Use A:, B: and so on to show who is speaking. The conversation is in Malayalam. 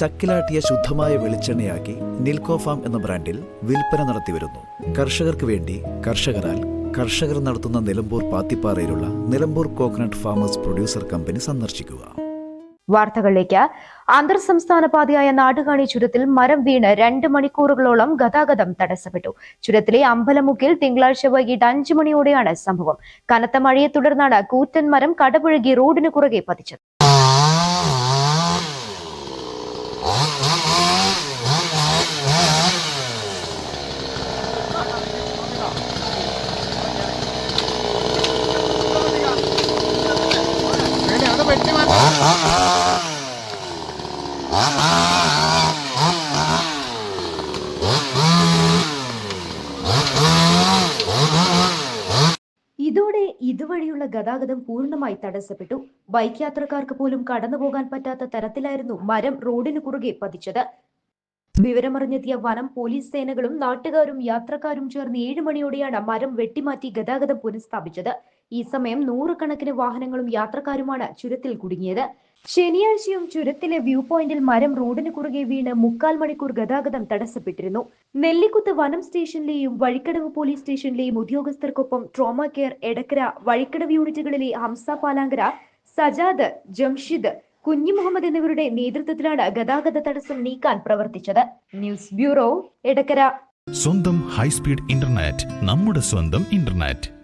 A: ചക്കിലാട്ടിയ ശുദ്ധമായ വെളിച്ചെണ്ണയാക്കി നിൽക്കോ ഫാം എന്ന ബ്രാൻഡിൽ വിൽപ്പന നടത്തിവരുന്നു കർഷകർക്ക് വേണ്ടി കർഷകരാൽ കർഷകർ നടത്തുന്ന Nilambur പാത്തിപ്പാറയിലുള്ള Nilambur coconut farmers producer company സന്ദർശിക്കുക.
B: വാർത്തകളിലേക്ക്. അന്തർ സംസ്ഥാന പാതയായ നാടുകാണി ചുരത്തിൽ മരം വീണ് രണ്ട് മണിക്കൂറുകളോളം ഗതാഗതം തടസ്സപ്പെട്ടു. ചുരത്തിലെ അമ്പലമുക്കിൽ തിങ്കളാഴ്ച വൈകിട്ട് അഞ്ചു മണിയോടെയാണ് സംഭവം. കനത്ത മഴയെ തുടർന്നാണ് കൂറ്റൻ മരം കടപുഴകി റോഡിന് കുറുകെ പതിച്ചത്. ഇതോടെ ഇതുവഴിയുള്ള ഗതാഗതം പൂർണമായി തടസ്സപ്പെട്ടു. ബൈക്ക് യാത്രക്കാർക്ക് പോലും കടന്നുപോകാൻ പറ്റാത്ത തരത്തിലായിരുന്നു മരം റോഡിന് കുറുകെ പതിച്ചത്. വിവരമറിഞ്ഞെത്തിയ വനം പോലീസ് സേനകളും നാട്ടുകാരും യാത്രക്കാരും ചേർന്ന് ഏഴ് മണിയോടെയാണ് മരം വെട്ടിമാറ്റി ഗതാഗതം പുനഃസ്ഥാപിച്ചത്. ഈ സമയം നൂറുകണക്കിന് വാഹനങ്ങളും യാത്രക്കാരുമാണ് ചുരത്തിൽ കുടുങ്ങിയത്. ശനിയാഴ്ചയും ചുരത്തിലെ വ്യൂ പോയിന്റിൽ മരം റോഡിന് കുറുകെ വീണ് മുക്കാൽ മണിക്കൂർ ഗതാഗതം തടസ്സപ്പെട്ടിരുന്നു. നെല്ലിക്കുത്ത് വനം സ്റ്റേഷനിലെയും വഴിക്കടവ് പോലീസ് സ്റ്റേഷനിലെയും ഉദ്യോഗസ്ഥർക്കൊപ്പം ട്രോമ കെയർ എടക്കര വഴിക്കടവ് യൂണിറ്റുകളിലെ ഹംസ പാലാങ്കര സജാദ് ജംഷിദ് കുഞ്ഞി മുഹമ്മദ് എന്നിവരുടെ നേതൃത്വത്തിലാണ് ഗതാഗത തടസ്സം നീക്കാൻ പ്രവർത്തിച്ചത്. News bureau Edakkara.
C: സ്വന്തം ഹൈസ്പീഡ് ഇന്റർനെറ്റ് നമ്മുടെ സ്വന്തം ഇന്റർനെറ്റ്.